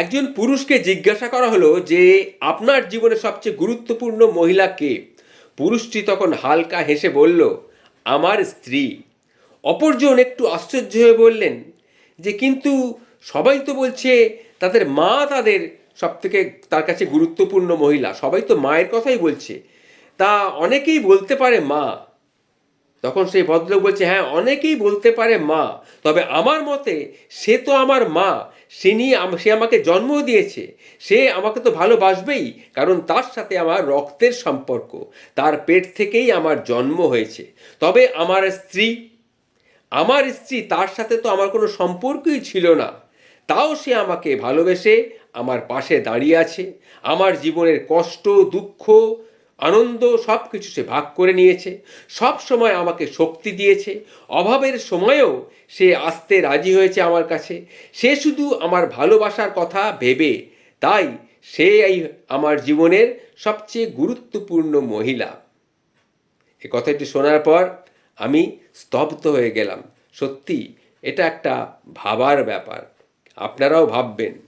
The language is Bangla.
একজন পুরুষকে জিজ্ঞাসা করা হলো যে, আপনার জীবনে সবচেয়ে গুরুত্বপূর্ণ মহিলা কে? পুরুষটি তখন হালকা হেসে বলল, আমার স্ত্রী। অপরজন একটু আশ্চর্য হয়ে বললেন, যে কিন্তু সবাই তো বলছে তাদের মা তাদের সবথেকে তার কাছে গুরুত্বপূর্ণ মহিলা, সবাই তো মায়ের কথাই বলছে। তা অনেকেই বলতে পারে মা। তখন সেই ভদ্রলোক বলছে হ্যাঁ অনেকেই বলতে পারে মা, তবে আমার মতে সে তো আমার মা সে নিয়ে সে আমাকে জন্ম দিয়েছে। সে আমাকে তো ভালোবাসবেই, কারণ তার সাথে আমার রক্তের সম্পর্ক। তার পেট থেকেই আমার জন্ম হয়েছে। তবে আমার স্ত্রী আমার স্ত্রী তার সাথে তো আমার কোনো সম্পর্কই ছিল না। তাও সে আমাকে ভালোবেসে আমার পাশে দাঁড়িয়ে আছে। আমার জীবনের কষ্ট, দুঃখ আনন্দ সব কিছু সে ভাগ করে নিয়েছে, সব সময় আমাকে শক্তি দিয়েছে, অভাবের সময়েও সে আসতে রাজি হয়েছে আমার কাছে। সে শুধু আমার ভালোবাসার কথা ভেবে, তাই সে এই আমার জীবনের সবচেয়ে গুরুত্বপূর্ণ মহিলা। এ কথাটি শোনার পর আমি স্তব্ধ হয়ে গেলাম। সত্যি, এটা একটা ভাবার ব্যাপার। আপনারাও ভাববেন।